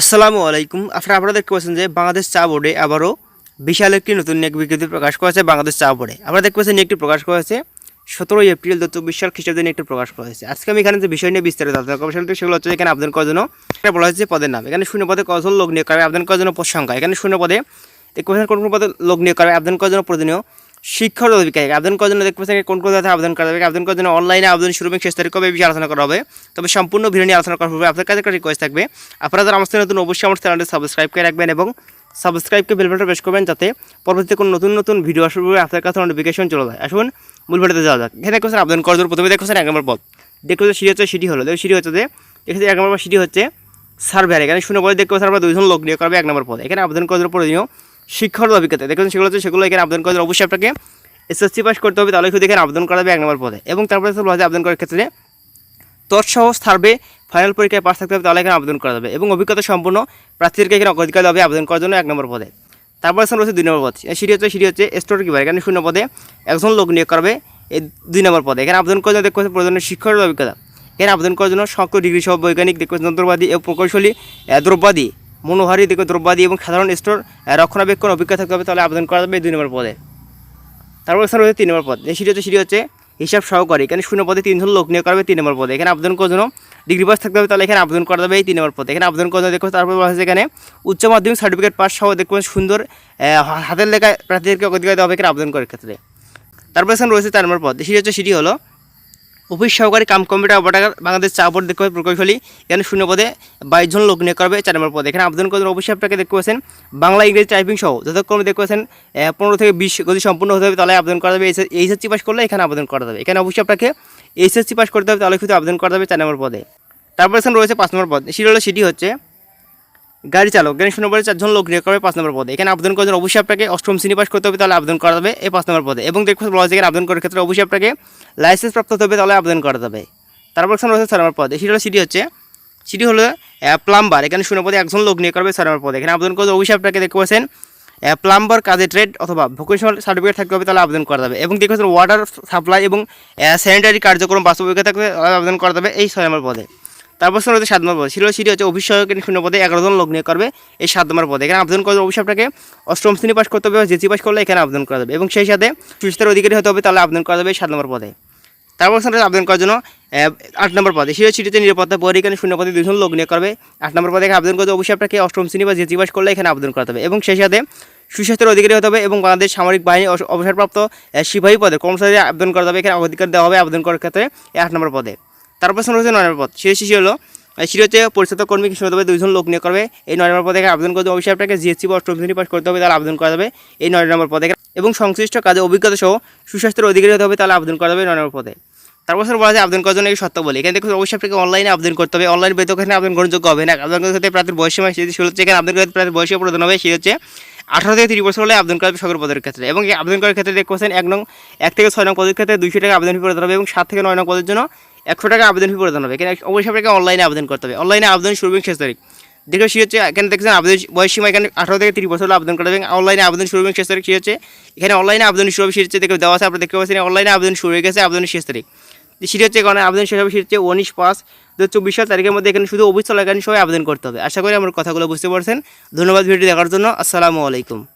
আসসালামু আলাইকুম। আপনারা আপনারা দেখতে পাচ্ছেন যে বাংলাদেশ চা বোর্ডে আবারও বিশাল একটি নতুন নিয়োগ বিজ্ঞপ্তি প্রকাশ করেছে বাংলাদেশ চা বোর্ডে। আপনারা দেখতে পাচ্ছেন নিয়োগটি প্রকাশ করেছে সতেরোই এপ্রিল দু চব্বিশ সাল খ্রিস্টাব্দে নিয়োগটি প্রকাশ করেছে আজকে আমি এখানে যে বিষয় নিয়ে বিস্তারিত আলোচনা করব সেগুলো সেগুলো হচ্ছে এখানে আবেদন করার জন্য এটা বলা হয়েছে পদের নাম। এখানে শূন্য পদে কজন লোক নিয়োগ করবে আবেদন করার জন্য পদ সংখ্যা। এখানে শূন্য পদে কোন কোন পদে লোক নিয়োগ করবে আবেদন করার জন্য প্রয়োজনীয় শিক্ষার অধিকারী। আবেদন করার জন্য দেখতে পাচ্ছেন কোন কোন জায়গায় আবেদন করা যাবে। আবেদন করার জন্য অনলাইনে আবেদন শুরু এবং শেষ তারিখ কবে বিষয়ে আলোচনা করা হবে। তবে সম্পূর্ণ ভিডিও নিয়ে আলোচনা করা হবে। আপনার কাছে একটা রিকোয়েস্ট থাকবে। আপনারা যারা আমার নতুন, অবশ্যই আমার চ্যানেলটি সাবস্ক্রাইব করে রাখবেন এবং সাবস্ক্রাইবকে বেল বাটন প্রেস করবেন যাতে পরবর্তীতে কোনো নতুন নতুন ভিডিও আসার পূর্বে আপনার কাছে নোটিফিকেশন চলে যায়। আসুন, মূল ভিডিওতে যাওয়া যাক। এখানে দেখছেন আবেদন করার জন্য প্রথমে দেখছেন এক নম্বর পদ। দেখতে সিটি হচ্ছে সিটি হলো। দেখো সিটি হচ্ছে যে এখানে এক নম্বর সিটি হচ্ছে সার্ভেয়ার এখানে শূন্য পদে দেখতে পাচ্ছেন আমরা দুইজন লোক নিয়োগ করবে এক নম্বর পদ। এখানে আবেদন করার জন্য প্রয়োজনীয় শিক্ষার অভিজ্ঞতা। দেখুন, সেগুলো হচ্ছে, সেগুলো এখানে আবেদন করার অবশ্যই আপনাকে এসএসসি পাস করতে হবে, তাহলে শুধু এখানে আবেদন করা যাবে এক নম্বর পদে। এবং তারপরে বলা আবেদন করার ক্ষেত্রে তৎসহ সার্ভে ফাইনাল পরীক্ষায় পাস থাকতে হবে, তাহলে এখানে আবেদন করা যাবে। এবং অভিজ্ঞতা সম্পূর্ণ প্রার্থীদেরকে এখানে অগ্রাধিকার হবে আবেদন করার জন্য এক নম্বর পদে। তারপর স্থান রয়েছে দুই নম্বর পদ। সিটি হচ্ছে সিটি হচ্ছে স্টোর কিপার এখানে শূন্য পদে একজন লোক নিয়োগ করবে এই দুই নম্বর পদে। এখানে আবেদন করার জন্য দেখতে পাচ্ছেন, প্রয়োজনীয় শিক্ষার অভিজ্ঞতা। এখানে আবেদন করার জন্য সকল ডিগ্রি সহ বৈজ্ঞানিক, দেখতে যন্ত্রবাদী এবং প্রকৌশলী দ্রব্যাদি মনোহারী দেখবে দ্রব্যাদি এবং সাধারণ স্টোর রক্ষণাবেক্ষণ, অভিজ্ঞতা থাকতে হবে, তাহলে আবেদন করা যাবে দুই নম্বর পদে। তারপর স্থান রয়েছে তিন নম্বর পদ। এই সিটি হচ্ছে সিটি হচ্ছে হিসাব সহকারী। এখানে শূন্য পদে তিনজন লোক নিয়োগ করবে তিন নম্বর পদে। এখানে আবেদন করার জন্য ডিগ্রি পাস থাকতে হবে, তাহলে এখানে আবেদন করা যাবে এই তিন নম্বর পদে। এখানে আবেদন জন্য দেখো, তারপর বলা হয়েছে এখানে উচ্চ মাধ্যমিক সার্টিফিকেট পাস সহ দেখবেন সুন্দর হাতের লেখায় প্রার্থীদেরকে অধিকার দেওয়া হবে এখানে আবেদন করার ক্ষেত্রে। তারপর স্থান রয়েছে চার নম্বর পদ। সেটি হচ্ছে, সেটি হলো অফিস সহকারী কাম কম্পিউটার অপারেটার বাংলাদেশ চা বোর্ড দেখতে প্রকৌশলী। এখানে শূন্য পদে বাইশ জন লোক নিয়োগ করবে, চার নম্বর পদে। এখানে আবেদন করবেন অবশ্যই আপনাকে দেখতে পাচ্ছেন, বাংলা ইংরেজি টাইপিং সহ যথাক্রমে দেখতে পাচ্ছেন পনেরো থেকে বিশ গতি সম্পূর্ণ হতে হবে, তাহলে আবেদন করা যাবে। এইচএসসি পাস করলে এখানে আবেদন করা যাবে। এখানে অবশ্যই আপনাকে এইচএসসি পাস করতে হবে, তাহলে শুধু আবেদন করা যাবে চার নম্বর পদে। তারপর এখানে রয়েছে পাঁচ নম্বর পদ। সেটি হলো, সেটি হচ্ছে গাড়ি চালক এখানে শূন্য পদে চারজন লোক নিয়োগ করবে পাঁচ নম্বর পদে। এখানে আবেদন করার জন্য অবশ্যই আপনাকে অষ্টম শ্রেণি পাস করতে হবে, তাহলে আবেদন করা যাবে এই পাঁচ নম্বর পদে। এবং দেখতে বলা এখানে আবেদন করার ক্ষেত্রে অবশ্যই আপনাকে লাইসেন্স প্রাপ্ত হতে হবে, তাহলে আবেদন করা যাবে। তারপর রয়েছে ছয় নম্বর পদে। সেটি হলো, সিটি হচ্ছে, সিটি হলো প্লাম্বার এখানে শূন্য পদে একজন লোক নিয়োগ করবে ছয় নম্বর পদে। এখানে আবেদন করতে অবশ্যই আপনাকে দেখতে পাচ্ছেন প্লাম্বার কাজে ট্রেড অথবা ভোকেশনাল সার্টিফিকেট থাকতে হবে, তাহলে আবেদন করা যাবে। এবং দেখতে ওয়াটার সাপ্লাই এবং স্যানিটারি কার্যক্রম বাস্তবিকতা থাকবে আবেদন করা যাবে এই ছয় নম্বর পদে। তারপর স্থান রয়েছে সাত নম্বর পদ। ছিল সিটি হচ্ছে সহকারী শূন্য পদে এগারো জন লোক নিয়োগ করবে, এই সাত নম্বর পদে। এখানে আবেদন অবশ্যই আপনাকে অষ্টম শ্রেণি পাস করতে হবে জেসি পাস করলে এখানে আবেদন করা যাবে এবং সেই সাথে সুস্থের অধিকারী হতে হবে, তাহলে আবেদন করা যাবে সাত নম্বর পদে। তারপর স্থানে আবেদন করার জন্য আট নম্বর পদে। সিও সিটিতে নিরাপত্তা পরীক্ষা শূন্য পদে দুজন লোক করবে। আট নম্বর পদে এখানে আবেদন অবশ্যই আপনাকে অষ্টম শ্রেণি বা জেসি পাস করলে এখানে আবেদন করা হবে এবং সেই সাথে সুস্বাস্থ্যের অধিকারী হতে হবে এবং বাংলাদেশ সামরিক বাহিনী অবসরপ্রাপ্ত সিপাহী পদে কর্মচারী আবেদন করা যাবে, এখানে অধিকার দেওয়া হবে আবেদন করার ক্ষেত্রে আট নম্বর পদে। তারপর রয়েছে নয় নম্বর পদ সেই শিশু হলো হচ্ছে পরিচালক কর্মী হবে দুইজন লোক নিয়োগ করবে। এই নয় নম্বর পদে আবেদন করতে অবশ্যই আপনাকে জিএসসি বা অষ্টম শ্রেণি পাস করতে হবে, তাহলে আবেদন করা যাবে। এই নয় নম্বর পদে এবং সংশ্লিষ্ট কাজে অভিজ্ঞতা সহ সুস্বাস্থ্যের অধিকারী হতে হবে, তাহলে আবেদন করা যাবে নয় নম্বর পদে। তারপর বলা যায় আবেদন করার জন্য শর্ত বলি। এখানে দেখুন, অবশ্যই আপনাকে অনলাইনে আবেদন করতে হবে। অনলাইন বেতন আবেদন গ্রহণযোগ্য হবে না। আবেদন করতে ক্ষেত্রে প্রার্থীর বয়স সময় সেটি হচ্ছে এখানে আবেদন করতে প্রার্থীর বয়সে প্রদান হবে। সে হচ্ছে আঠারো থেকে তিরিশ বছর হলে আবেদন করা সকল পদের ক্ষেত্রে। এবং আবেদন করার ক্ষেত্রে দেখছেন এক নং, এক থেকে ছয় নং পদের ক্ষেত্রে দুইশো টাকা আবেদন প্রদান হবে এবং সাত থেকে নয় নং পদের জন্য একশো টাকা আবেদন ফি প্রদান হবে। এখানে অবশ্যই আপনাকে অনলাইনে আবেদন করতে হবে। অনলাইনে আবেদন শুরু এবং শেষ তারিখ। দেখো সে হচ্ছে এখানে দেখছেন আবেদন বয়স সীমা এখানে আঠারো থেকে তিরিশ বছর আবেদন করতে হবে। অনলাইনে আবেদন শুরু এবং শেষ তারিখ সে হচ্ছে এখানে অনলাইনে আবেদন শুরু হবে সে হচ্ছে দেখে দেওয়া আছে আপনি দেখতে পাচ্ছেন অনলাইনে আবেদন শুরু হয়ে গেছে আবেদনের শেষ তারিখ। সেটি হচ্ছে এখানে আবেদন শেষ হবে সেটি হচ্ছে উনিশ পাঁচ দু চব্বিশ সাল তারিখের মধ্যে এখানে শুধু অফিস চলাকালীন সবাই আবেদন করতে হবে। আশা করি আমার কথাগুলো বুঝতে পারছেন। ধন্যবাদ ভিডিও দেখার জন্য। আসসালামু আলাইকুম।